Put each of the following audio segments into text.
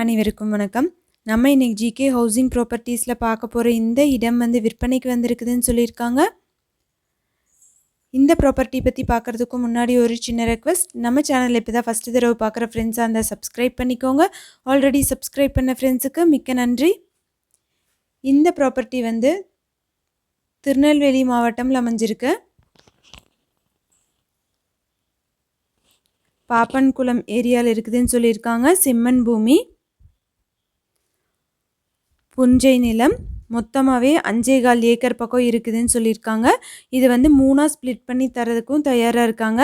அனைவருக்கும் வணக்கம். நம்ம இன்றைக்கி ஜிகே ஹவுசிங் ப்ராப்பர்ட்டிஸில் பார்க்க போகிற இந்த இடம் வந்து விற்பனைக்கு வந்திருக்குதுன்னு சொல்லியிருக்காங்க. இந்த ப்ராப்பர்ட்டி பற்றி பார்க்குறதுக்கு முன்னாடி ஒரு சின்ன ரெக்வஸ்ட் நம்ம சேனலில் இப்போ தான் ஃபஸ்ட்டு தடவை பார்க்குற ஃப்ரெண்ட்ஸாக இருந்தால் சப்ஸ்கிரைப் பண்ணிக்கோங்க. ஆல்ரெடி சப்ஸ்கிரைப் பண்ண ஃப்ரெண்ட்ஸுக்கு மிக்க நன்றி. இந்த ப்ராப்பர்ட்டி வந்து திருநெல்வேலி மாவட்டம்ல அமைஞ்சிருக்கு. பாப்பன்குளம் ஏரியாவில் இருக்குதுன்னு சொல்லியிருக்காங்க. சிம்மன் பூமி. புஞ்சை நிலம் மொத்தமாகவே அஞ்சே கால் ஏக்கர் பக்கம் இருக்குதுன்னு சொல்லியிருக்காங்க. இது வந்து மூணாக ஸ்ப்ளிட் பண்ணி தரதுக்கும் தயாராக இருக்காங்க.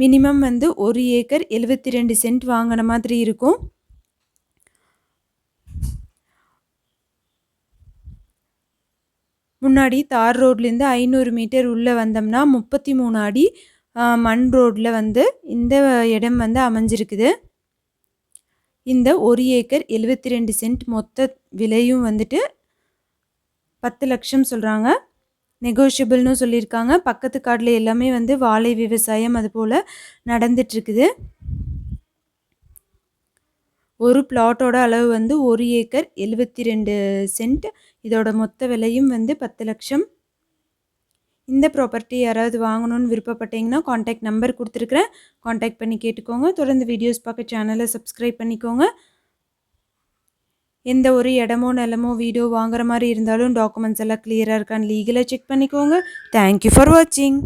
மினிமம் வந்து ஒரு ஏக்கர் எழுபத்தி ரெண்டு சென்ட் வாங்கின மாதிரி இருக்கும். முன்னாடி தார் ரோட்லேருந்து ஐநூறு மீட்டர் உள்ளே வந்தோம்னா முப்பத்தி மூணு அடி மண் ரோட்டில் வந்து இந்த இடம் வந்து அமைஞ்சிருக்குது. இந்த ஒரு ஏக்கர் எழுபத்தி ரெண்டு சென்ட் மொத்த விலையும் வந்துட்டு பத்து லட்சம் சொல்கிறாங்க நெகோஷியபிள்னு சொல்லியிருக்காங்க. பக்கத்து காட்டில் எல்லாமே வந்து வாழை விவசாயம் அது போல் நடந்துட்டுருக்குது. ஒரு பிளாட்டோட அளவு வந்து ஒரு ஏக்கர் எழுபத்தி ரெண்டு சென்ட். இதோட மொத்த விலையும் வந்து பத்து லட்சம். இந்த ப்ராப்பர்ட்டி யாராவது வாங்கணும்னு விருப்பப்பட்டீங்கன்னா காண்டாக்ட் நம்பர் கொடுத்துருக்குறேன். காண்டாக்ட் பண்ணி கேட்டுக்கோங்க. தொடர்ந்து வீடியோஸ் பார்க்க சேனலை சப்ஸ்கிரைப் பண்ணிக்கோங்க. எந்த ஒரு இடமோ நிலமோ வீடியோ வாங்குற மாதிரி இருந்தாலும் டாக்குமெண்ட்ஸ் எல்லாம் கிளியராக இருக்கான்னு லீகலாக செக் பண்ணிக்கோங்க. தேங்க்யூ ஃபார் வாட்சிங்